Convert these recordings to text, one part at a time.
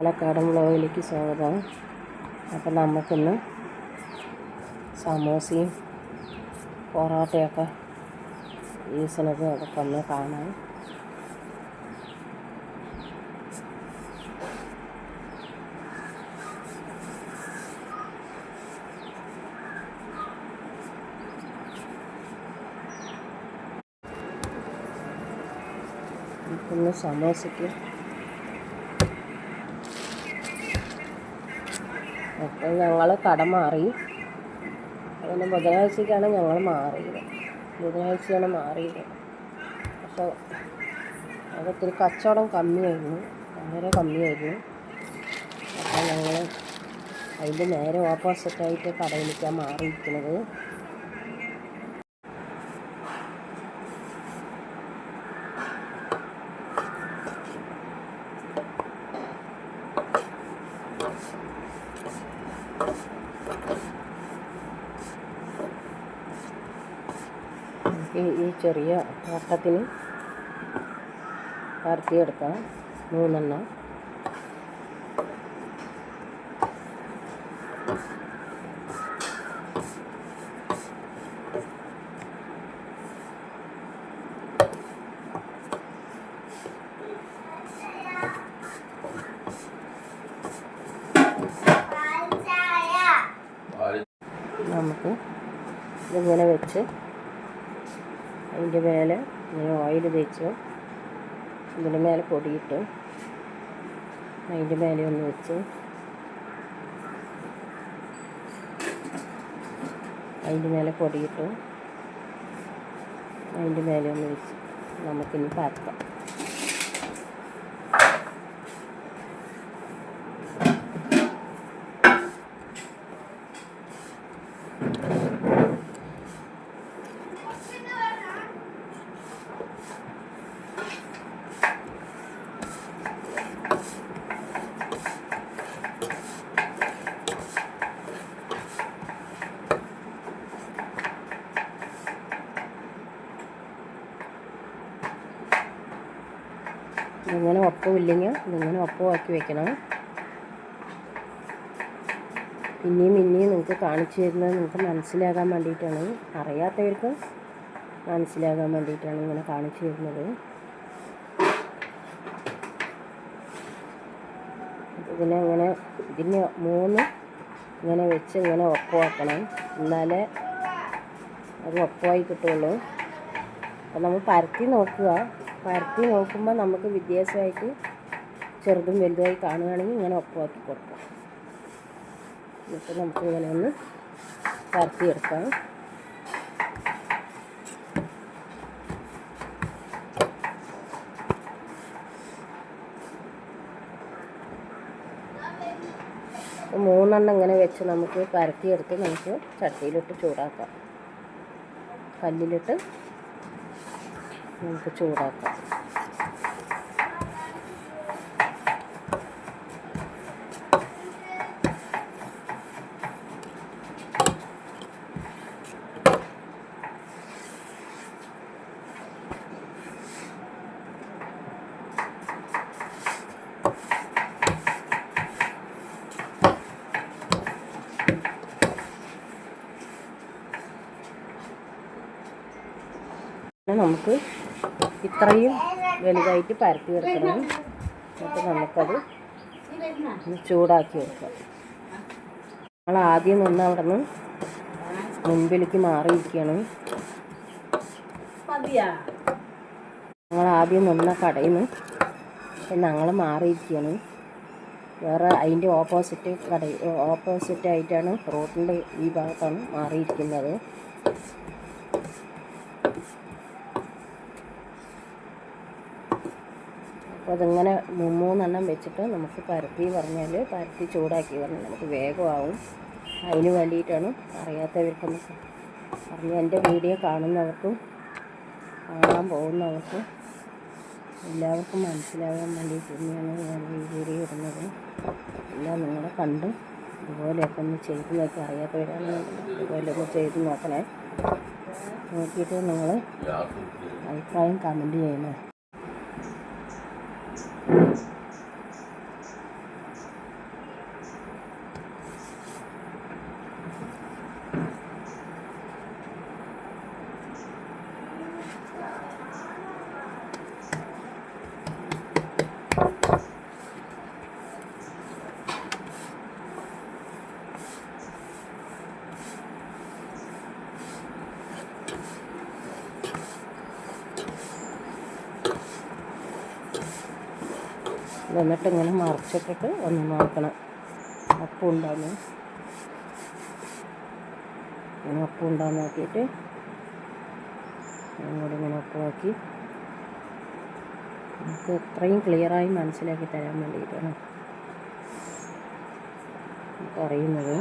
പാലക്കാടൻ വ്ളോഗിലേക്ക് സ്വാഗതം അപ്പം നമുക്കിന്ന് സമോസയും പൊറോട്ടയൊക്കെ വീസണത് അതൊക്കെ ഒന്ന് കാണാം ഇന്ന് സമോസയ്ക്ക് അപ്പോൾ ഞങ്ങൾ കട മാറി. അങ്ങനെ ബുധനാഴ്ചയ്ക്കാണ് ഞങ്ങൾ മാറിയത്. ബുധനാഴ്ചയാണ് മാറിയത്. അപ്പോൾ അത് ഇത്തിരി കച്ചവടം കമ്മിയായിരുന്നു. വളരെ കമ്മിയായിരുന്നു. അപ്പോൾ ഞങ്ങൾ അതിന്റെ നേരെ ഓപ്പോസിറ്റായിട്ട് കടയിലേക്കാണ് മാറിയിരിക്കുന്നത്. നമുക്ക് ഈ ചെറിയ വട്ടത്തിന് പരത്തിയെടുക്കാം മൂന്നെണ്ണം. നമുക്ക് ഇതിങ്ങനെ വെച്ച് അതിന്റെ മേലെ ഇങ്ങനെ ഓയിൽ തേച്ച് ഇതിന്റെ മേലെ പൊടിയിട്ട് അതിന്റെ മേലെ ഒന്ന് വെച്ച് അതിന്റെ മേലെ പൊടിയിട്ട് അതിന്റെ മേലെ ഒന്ന് വെച്ച് നമുക്കിനി പരത്താം ഇതിങ്ങനെ ഒപ്പമില്ലെങ്കിൽ ഇതിങ്ങനെ ഒപ്പമാക്കി വെക്കണം. പിന്നെയും പിന്നെയും നിങ്ങൾക്ക് കാണിച്ചു തരുന്നത് നിങ്ങൾക്ക് മനസ്സിലാകാൻ വേണ്ടിയിട്ടാണ്. അറിയാത്തവർക്ക് മനസ്സിലാകാൻ വേണ്ടിയിട്ടാണ് ഇങ്ങനെ കാണിച്ചു തരുന്നത്. ഇതിനെ ഇങ്ങനെ ഇതിന് മൂന്ന് ഇങ്ങനെ വെച്ച് ഇങ്ങനെ ഒപ്പമാക്കണം. എന്നാലേ അത് ഒപ്പമായി കിട്ടുള്ളൂ അപ്പം നമ്മൾ പരത്തി നോക്കുക. പരത്തി നോക്കുമ്പോൾ നമുക്ക് വ്യത്യാസമായിട്ട് ചെറുതും വലുതുമായി കാണുകയാണെങ്കിൽ ഇങ്ങനെ ഒപ്പമാക്കി കൊടുക്കാം. എന്നിട്ട് നമുക്ക് ഇങ്ങനെ ഒന്ന് അപ്പോൾ മൂന്നെണ്ണം ഇങ്ങനെ വെച്ച് നമുക്ക് പരത്തിയെടുത്ത് നമുക്ക് ചട്ടിയിലിട്ട് ചൂടാക്കാം. കല്ലിലിട്ട് നമുക്ക് ചൂടാക്കാം. നമുക്ക് ഇത്രയും വലുതായിട്ട് പരത്തി എടുക്കണം. എന്നിട്ട് നമുക്കത് ചൂടാക്കി വെക്കാം നമ്മൾ ആദ്യം നിന്ന് അവിടെ നിന്ന് മുൻപിലേക്ക് മാറിയിരിക്കണം ഞങ്ങൾ ആദ്യം നിന്ന കടയിൽ നിന്ന് ഞങ്ങൾ മാറിയിരിക്കുകയാണ്. വേറെ അതിന്റെ ഓപ്പോസിറ്റ് കട ഓപ്പോസിറ്റായിട്ടാണ് റോഡിന്റെ ഈ ഭാഗത്താണ് മാറിയിരിക്കുന്നത്. അപ്പോൾ അതിങ്ങനെ മൂന്നെണ്ണം വെച്ചിട്ട് നമുക്ക് പരത്തി പറഞ്ഞാൽ പരത്തി ചൂടാക്കി പറഞ്ഞാൽ നമുക്ക് വേഗമാവും. അതിന് വേണ്ടിയിട്ടാണ് അറിയാത്തവർക്കൊന്ന് പറഞ്ഞ് എന്റെ വീഡിയോ കാണുന്നവർക്കും കാണാൻ പോകുന്നവർക്കും എല്ലാവർക്കും മനസ്സിലാകാൻ വേണ്ടിയിട്ട് തന്നെയാണ് ഞാൻ ഈ വീഡിയോ ഇടുന്നത്. എല്ലാം നിങ്ങളെ കണ്ട് ഇതുപോലെയൊക്കെ ഒന്ന് ചെയ്ത് നോക്കി അറിയാത്തവരാണെന്നുണ്ടെങ്കിൽ ഇതുപോലെ ഒന്ന് ചെയ്ത് നോക്കണേ. നോക്കിയിട്ട് നിങ്ങൾ അഭിപ്രായം കമന്റ് ചെയ്യണേ. Thank you. എന്നിട്ട് ഇങ്ങനെ മറിച്ചിട്ടിട്ട് ഒന്ന് നോക്കണം. അപ്പം ഉണ്ടാകുന്നു ഇങ്ങനെ അപ്പം ഉണ്ടാകുന്ന നോക്കിയിട്ട് അങ്ങോട്ട് ഇങ്ങനെ ഒപ്പമാക്കി നമുക്ക് അത്രയും ക്ലിയറായി മനസ്സിലാക്കി തരാൻ വേണ്ടിയിട്ടാണ് പറയുന്നത്.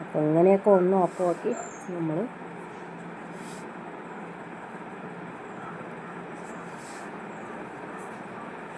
അപ്പോൾ ഇങ്ങനെയൊക്കെ ഒന്ന് ഒപ്പമാക്കി നമ്മൾ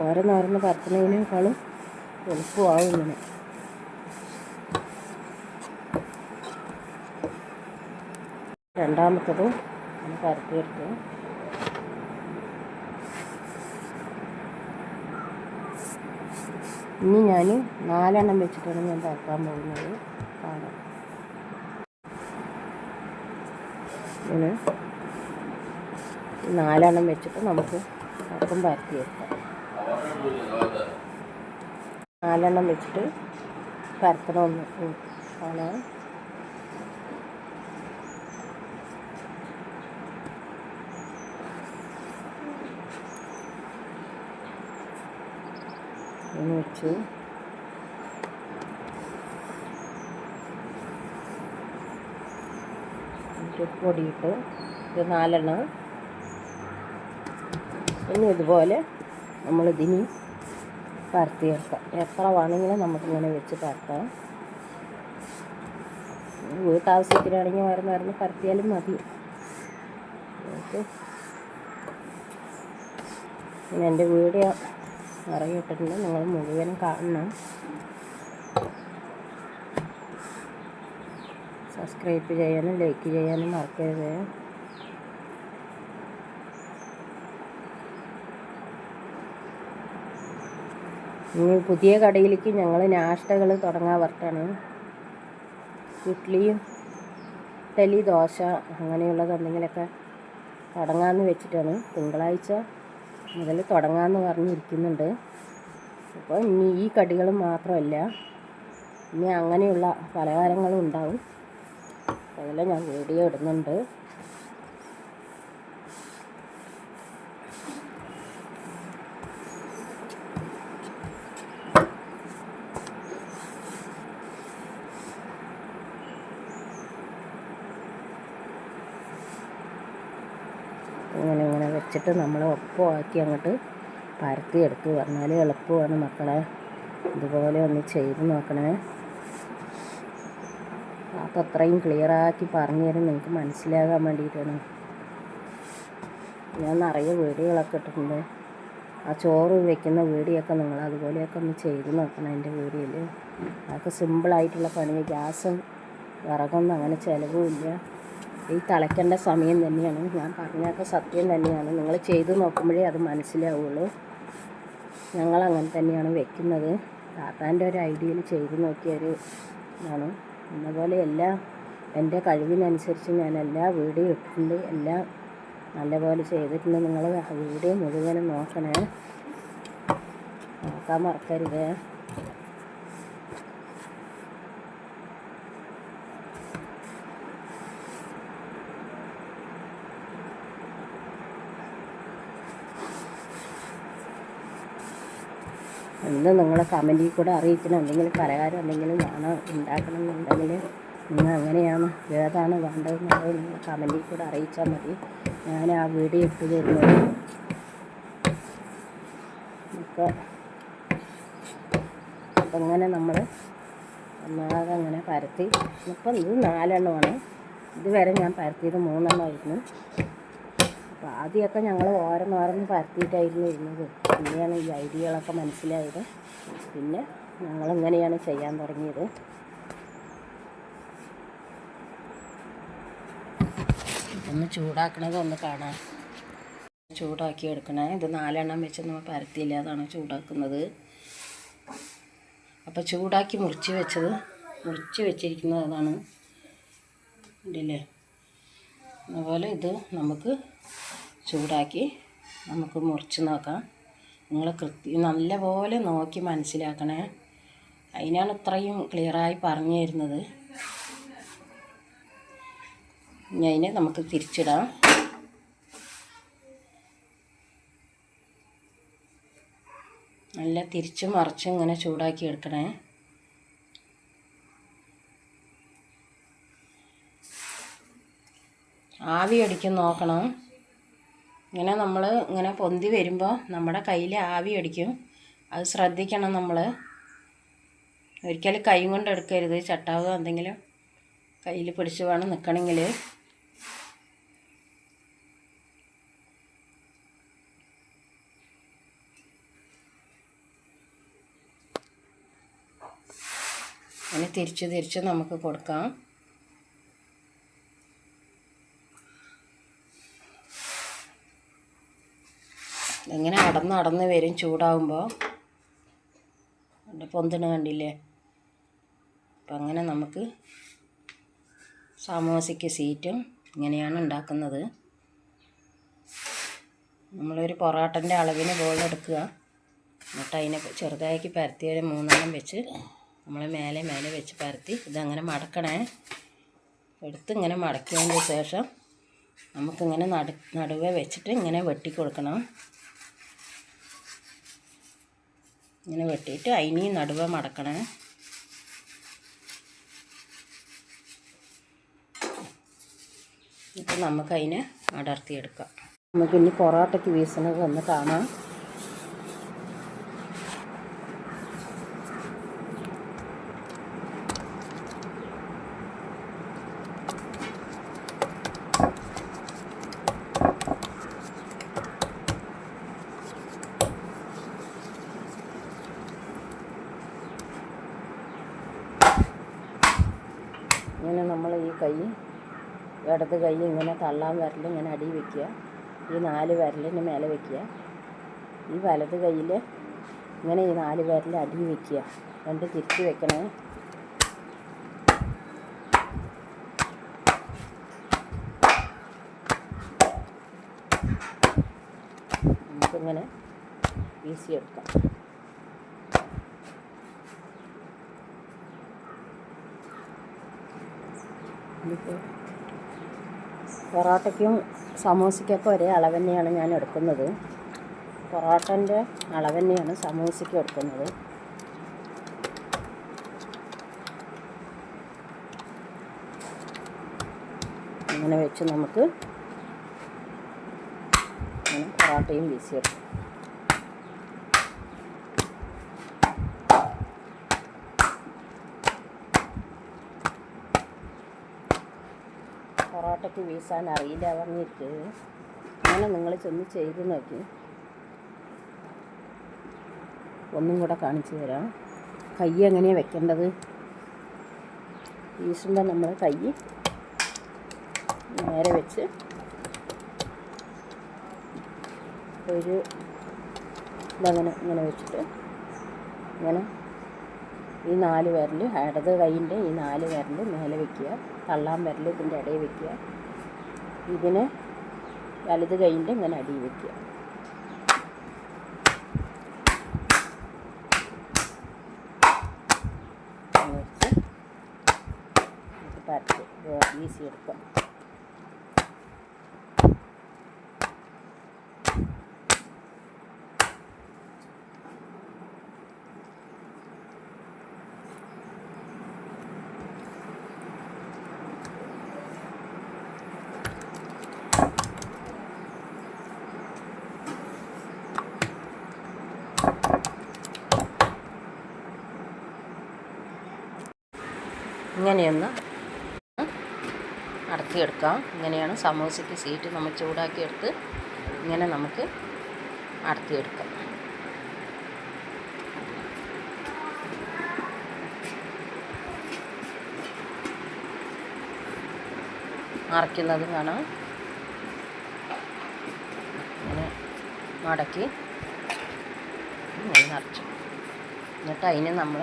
ഓരോന്നോരോന്ന് പരത്തുന്നതിനേക്കാളും എളുപ്പമാവും ഇങ്ങനെ. രണ്ടാമത്തത് നമുക്ക് പരത്തിയെടുത്ത്. ഇനി ഞാൻ നാലെണ്ണം വെച്ചിട്ടാണ് ഞാൻ പരത്താൻ പോകുന്നത്. കാണാം. ഇങ്ങനെ നാലെണ്ണം വെച്ചിട്ട് നമുക്ക് അപ്പം പരത്തിയെടുക്കാം. നാലെണ്ണം വെച്ചിട്ട് പരത്തണമെന്ന് ഒന്ന്. ആണ്. ഒന്ന് വെച്ചു പൊടിയിട്ട് ഇത് നാലെണ്ണം. ഇനി ഇതുപോലെ നമ്മളിതിനി വെക്കാം. എത്ര വേണമെങ്കിലും നമുക്കിങ്ങനെ വെച്ച് പരത്താം. വീട്ടാവശ്യത്തിനാണെങ്കിൽ മരുന്ന് മരുന്ന് പരത്തിയാലും മതി. പിന്നെ എന്റെ വീഡിയോ അറിയിട്ടിട്ടുണ്ട് നിങ്ങൾ മുഴുവനും കാണണം. സബ്സ്ക്രൈബ് ചെയ്യാനും ലൈക്ക് ചെയ്യാനും മറക്കരുത്. ഇനി പുതിയ കടയിലേക്ക് ഞങ്ങൾ നാഷ്ടകൾ തുടങ്ങാൻ വരട്ടാണ് ഇഡ്ഡലിയും ഇഡ്ഡലി ദോശ അങ്ങനെയുള്ളത് എന്തെങ്കിലുമൊക്കെ തുടങ്ങാമെന്ന് വെച്ചിട്ടാണ്. തിങ്കളാഴ്ച മുതൽ തുടങ്ങാമെന്ന് പറഞ്ഞിരിക്കുന്നുണ്ട്. അപ്പോൾ ഇനി ഈ കടികൾ മാത്രമല്ല ഇനി അങ്ങനെയുള്ള പലഹാരങ്ങളും ഉണ്ടാവും. അതെല്ലാം ഞാൻ വീഡിയോ ഇടുന്നുണ്ട്. ഇങ്ങനെ ഇങ്ങനെ വെച്ചിട്ട് നമ്മൾ ഒപ്പമാക്കി അങ്ങോട്ട് പരത്തി എടുത്ത് പറഞ്ഞാൽ എളുപ്പമാണ് മക്കളെ. ഇതുപോലെ ഒന്ന് ചെയ്ത് നോക്കണേ. അപ്പം അത്രയും ക്ലിയറാക്കി പറഞ്ഞു തരും. നിങ്ങൾക്ക് മനസ്സിലാകാൻ വേണ്ടിയിട്ടാണ് ഞാൻ നിറയെ വീഡിയോകളൊക്കെ ഇട്ടിട്ടുണ്ട്. ആ ചോറ് വെക്കുന്ന വീഡിയോയൊക്കെ നിങ്ങൾ അതുപോലെയൊക്കെ ഒന്ന് ചെയ്ത് നോക്കണം എന്റെ വീഡിയോയിൽ. അതൊക്കെ സിമ്പിളായിട്ടുള്ള പണി ഗ്യാസും വിറകൊന്നും അങ്ങനെ ചിലവുമില്ല. ഈ തളയ്ക്കേണ്ട സമയം തന്നെയാണ്. ഞാൻ പറഞ്ഞൊക്കെ സത്യം തന്നെയാണ്. നിങ്ങൾ ചെയ്ത് നോക്കുമ്പോഴേ അത് മനസ്സിലാവുള്ളൂ. ഞങ്ങൾ അങ്ങനെ തന്നെയാണ് വെക്കുന്നത്. താത്താന്റെ ഒരു ഐഡിയയിൽ ചെയ്ത് നോക്കിയ ഒരു ഇതാണ് എന്നപോലെ എല്ലാ എന്റെ കഴിവിനനുസരിച്ച് ഞാൻ എല്ലാ വീഡിയോ ഇട്ടിട്ടുണ്ട്. എല്ലാം നല്ലപോലെ ചെയ്തിട്ടുണ്ട്. നിങ്ങൾ വീഡിയോ മുഴുവനും നോക്കണേ. നോക്കാൻ മറക്കരുത്. എന്ത് നിങ്ങൾ കമന്റിൽ കൂടെ അറിയിക്കണം. എന്തെങ്കിലും പലഹാരം എന്തെങ്കിലും വേണം ഉണ്ടാക്കണം എന്നുണ്ടെങ്കിൽ നിങ്ങൾ എങ്ങനെയാണ് ഏതാണ് വേണ്ടതെന്നുള്ളത് നിങ്ങൾ കമന്റിൽ കൂടെ അറിയിച്ചാൽ മതി. ഞാൻ ആ വീഡിയോ ഇട്ട് തരുന്നത് അപ്പോൾ അപ്പം അങ്ങനെ നമ്മൾ ഒന്നാകെ അങ്ങനെ പരത്തി. ഇപ്പം ഇത് നാലെണ്ണമാണ്. ഇതുവരെ ഞാൻ പരത്തിയത് മൂന്നെണ്ണമായിരുന്നു. അപ്പോൾ ആദ്യമൊക്കെ ഞങ്ങൾ ഓരോന്നോരോന്ന് പരത്തിയിട്ടായിരുന്നു ഇരുന്നത്. പിന്നെയാണ് ഈ ഐഡിയകളൊക്കെ മനസ്സിലായത്. പിന്നെ ഞങ്ങൾ എങ്ങനെയാണ് ചെയ്യാൻ തുടങ്ങിയത്? ഒന്ന് ചൂടാക്കണത് ഒന്ന് കാണാം. ചൂടാക്കി എടുക്കണേ. ഇത് നാലെണ്ണം വെച്ച് നമ്മൾ പരത്തിയില്ല. അതാണ് ചൂടാക്കുന്നത്. അപ്പോൾ ചൂടാക്കി മുറിച്ച് വെച്ചത് മുറിച്ച് വെച്ചിരിക്കുന്നത് അതാണ്. ഇല്ലേ അതുപോലെ ഇത് നമുക്ക് ചൂടാക്കി നമുക്ക് മുറിച്ച് നോക്കാം. നിങ്ങൾ കൃത്യം നല്ലപോലെ നോക്കി മനസ്സിലാക്കണേ. അതിനാണ് ഇത്രയും ക്ലിയറായി പറഞ്ഞു തരുന്നത്. ഇനി അതിനെ നമുക്ക് തിരിച്ചിടാം. നല്ല തിരിച്ചും മറിച്ചും ഇങ്ങനെ ചൂടാക്കി എടുക്കണേ. ആവി അടിക്കും നോക്കണം. ഇങ്ങനെ നമ്മൾ ഇങ്ങനെ പൊന്തി വരുമ്പോൾ നമ്മുടെ കയ്യിൽ ആവി അടിക്കും. അത് ശ്രദ്ധിക്കണം നമ്മൾ ഒരിക്കലും കൈ കൊണ്ട് എടുക്കരുത്. ചട്ടാവോ എന്തെങ്കിലും കയ്യിൽ പിടിച്ച് വേണം നിൽക്കണമെങ്കിൽ അങ്ങനെ തിരിച്ച് തിരിച്ച് നമുക്ക് കൊടുക്കാം. ഇങ്ങനെ അടന്ന് അടന്ന് വരും ചൂടാവുമ്പോൾ പൊന്തണ കണ്ടില്ലേ? അപ്പം അങ്ങനെ നമുക്ക് സമോസയ്ക്ക് സീറ്റും ഇങ്ങനെയാണ് ഉണ്ടാക്കുന്നത്. നമ്മളൊരു പൊറോട്ടന്റെ അളവിന് ബോളെടുക്കുക എന്നിട്ട് അതിനെ ചെറുതാക്കി പരത്തി ഒരു മൂന്നെണ്ണം വെച്ച് നമ്മൾ മേലെ മേലെ വെച്ച് പരത്തി. ഇതങ്ങനെ മടക്കണേ. എടുത്ത് ഇങ്ങനെ മടക്കിയതിന് ശേഷം നമുക്കിങ്ങനെ നടു നടുവെ വെച്ചിട്ട് ഇങ്ങനെ വെട്ടി കൊടുക്കണം ഇങ്ങനെ വെട്ടിയിട്ട് അതിനെയും നടുവ മടക്കണേ. ഇപ്പം നമുക്കതിനെ അടർത്തിയെടുക്കാം. നമുക്കിനി പൊറോട്ടയ്ക്ക് വീസണത് ഒന്ന് കാണാം ഇങ്ങനെ നമ്മൾ ഈ കൈ ഇടത് കൈ ഇങ്ങനെ തള്ളാൻ വിരൽ ഇങ്ങനെ അടി വയ്ക്കുക ഈ നാല് വിരലിന് മേലെ വയ്ക്കുക ഈ വലത് കയ്യിൽ ഇങ്ങനെ ഈ നാല് വിരൽ അടി വയ്ക്കുക രണ്ട് തിരിച്ച് വെക്കണേ. നമുക്കിങ്ങനെ ഈസി എടുക്കാം. ഇതിപ്പോൾ പൊറോട്ടയ്ക്കും സമൂസയ്ക്കൊക്കെ ഒരേ അളവ് തന്നെയാണ് ഞാൻ എടുക്കുന്നത്. പൊറോട്ടന്റെ അളവ് തന്നെയാണ് സമൂസയ്ക്ക് എടുക്കുന്നത്. അങ്ങനെ വെച്ച് നമുക്ക് പൊറോട്ടയും വീശിയെടുക്കാം പൊറോട്ടയ്ക്ക് വീസാൻ അറിയില്ല പറഞ്ഞിരിക്കുന്നത് അങ്ങനെ നിങ്ങൾ ചെന്ന് ചെയ്ത് നോക്കി. ഒന്നും കൂടെ കാണിച്ചു തരാം. കൈ എങ്ങനെയാണ് വെക്കേണ്ടത്? വീശുമ്പോൾ നമ്മൾ കൈ നേരെ വെച്ച് ഒരു ഇതങ്ങനെ ഇങ്ങനെ വെച്ചിട്ട് ഇങ്ങനെ ഈ നാല് വിരൽ ഇടത് കൈയിന്റെ ഈ നാല് വിരൽ മേലെ വെക്കുക തള്ളാൻ വിരൽ ഇതിന്റെ ഇടയിൽ വെക്കുക. ഇതിന് വലത് കഴിഞ്ഞിട്ട് ഇങ്ങനെ അടി നമുക്ക് പരത്തി. ഈസി എടുക്കാം. ഇങ്ങനെയൊന്ന് അടത്തിയെടുക്കാം ഇങ്ങനെയാണ് സമോസയ്ക്ക് സീറ്റ് നമ്മൾ ചൂടാക്കിയെടുത്ത് ഇങ്ങനെ നമുക്ക് അടത്തിയെടുക്കാം മറയ്ക്കുന്നത് കാണാം. ഇങ്ങനെ മടക്കി നിറച്ചു എന്നിട്ട് അതിന് നമ്മൾ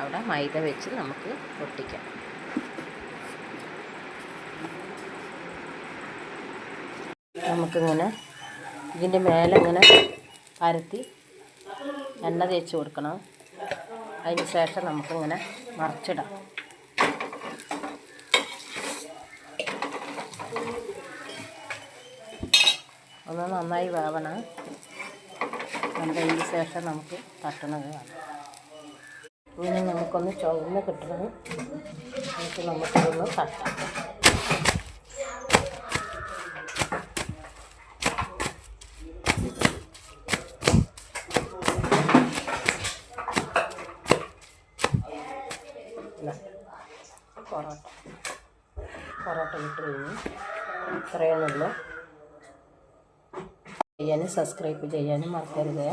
അവിടെ മൈദ വെച്ച് നമുക്ക് ഒട്ടിക്കാം നമുക്കിങ്ങനെ ഇതിന്റെ മേലെ ഇങ്ങനെ പരത്തി എണ്ണ തേച്ച് കൊടുക്കണം. അതിന് ശേഷം നമുക്കിങ്ങനെ മറിച്ചിടാം. ഒന്ന് നന്നായി വേവണം. അതിന് ശേഷം നമുക്ക് തട്ടണത് കാണാം. ഇങ്ങനെ നമുക്കൊന്ന് ചുവന്ന് കിട്ടണം. എന്നിട്ട് നമുക്കിതൊന്ന് തട്ടാം. ഇതാ, പൊറോട്ട. പൊറോട്ട വിട്ട് കഴിഞ്ഞു ഇത്രയൊന്നുള്ളൂ ചെയ്യാനും സബ്സ്ക്രൈബ് ചെയ്യാനും മറക്കരുത്.